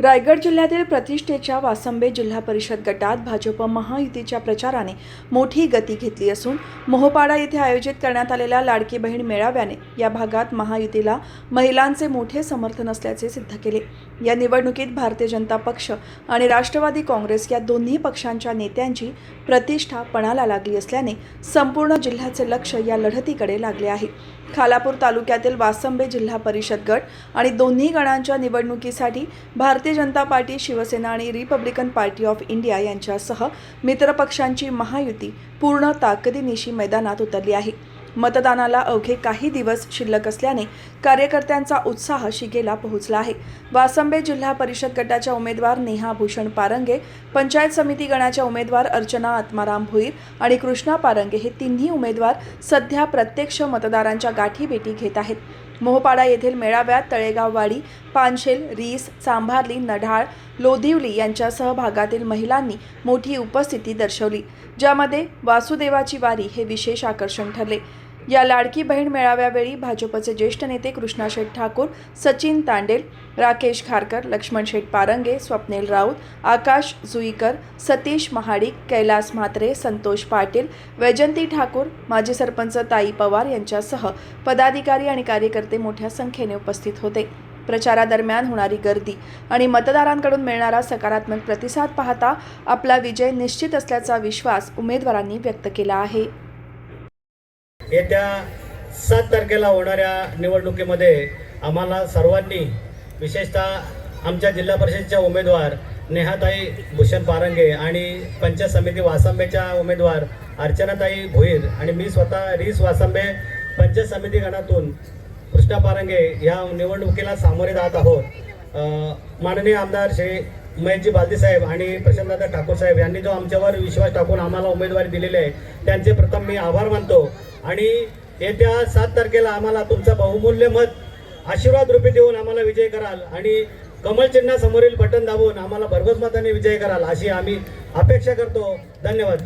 रायगड जिल्ह्यातील प्रतिष्ठेच्या वासंबे जिल्हा परिषद गटात भाजप महायुतीच्या प्रचाराने मोठी गती घेतली असून मोहपाडा येथे आयोजित करण्यात आलेल्या लाडकी बहीण मेळाव्याने या भागात महायुतीला महिलांचे मोठे समर्थन असल्याचे सिद्ध केले. या निवडणुकीत भारतीय जनता पक्ष आणि राष्ट्रवादी काँग्रेस या दोन्ही पक्षांच्या नेत्यांची प्रतिष्ठा पणाला लागली असल्याने संपूर्ण जिल्ह्याचे लक्ष या लढतीकडे लागले आहे. खालापूर तालुक्यातील वासंबे जिल्हा परिषद गट आणि दोन्ही गणांच्या निवडणुकीसाठी भारतीय जनता पार्टी शिवसेना आणि रिपब्लिकन पार्टी ऑफ इंडिया यांच्यासह मित्रपक्षांची महायुती पूर्ण ताकदीनिशी मैदानात उतरली आहे. मतदानाला अवघे काही दिवस शिल्लक असल्याने कार्यकर्त्यांचा उत्साह शिगेला पोहोचला आहे. वासंबे जिल्हा परिषद गटाच्या उमेदवार नेहा भूषण पारंगे पंचायत समिती गणाच्या उमेदवार अर्चना आत्माराम भुईर आणि कृष्णा पारंगे हे तिन्ही उमेदवार सध्या प्रत्यक्ष मतदारांच्या गाठीभेटी घेत आहेत. मोहपाडा येथील मेळाव्यात तळेगाववाडी पानशेल रीस चांभारली नढाळ लोधिवली यांच्या सहभागातील महिलांनी मोठी उपस्थिती दर्शवली ज्यामध्ये वासुदेवाची वारी हे विशेष आकर्षण ठरले. या लाडकी बहीण मेळाव्यावेळी भाजपचे ज्येष्ठ नेते कृष्णा शेठ ठाकूर सचिन तांडेल राकेश खारकर लक्ष्मण शेठ पारंगे स्वप्नील राऊत आकाश जुईकर सतीश महाडिक कैलास म्हात्रे संतोष पाटील वैजंती ठाकूर माजी सरपंच ताई पवार यांच्यासह पदाधिकारी आणि कार्यकर्ते मोठ्या संख्येने उपस्थित होते. प्रचारादरम्यान होणारी गर्दी आणि मतदारांकडून मिळणारा सकारात्मक प्रतिसाद पाहता आपला विजय निश्चित असल्याचा विश्वास उमेदवारांनी व्यक्त केला आहे. येत्या सात तारखेला होणाऱ्या निवडणुकीमध्ये आम्हाला सर्वांनी विशेषतः आमच्या जिल्हा परिषदेच्या उमेदवार नेहाताई भूषण पारंगे आणि पंचायत समिती वासांबेच्या उमेदवार अर्चनाताई भोईर आणि मी स्वतः रीस वासांबे पंचायत समिती गणातून कृष्णा पारंगे या निवडणुकीला सामोरे जात आहोत. माननीय आमदार श्री महेशजी बालदीसाहेब आणि प्रशांतदादा ठाकूर साहेब यांनी जो आमच्यावर विश्वास टाकून आम्हाला उमेदवारी दिलेली आहे त्यांचे प्रथम मी आभार मानतो. आणि येत्या सात तारखेला आम्हाला तुमचा बहुमूल्य मत आशीर्वाद रूपी देऊन आम्हाला विजय कराल आणि कमल चिन्हासमोरील बटन दाबून आम्हाला भरघोस मताने विजय कराल अशी आम्ही अपेक्षा करतो. धन्यवाद.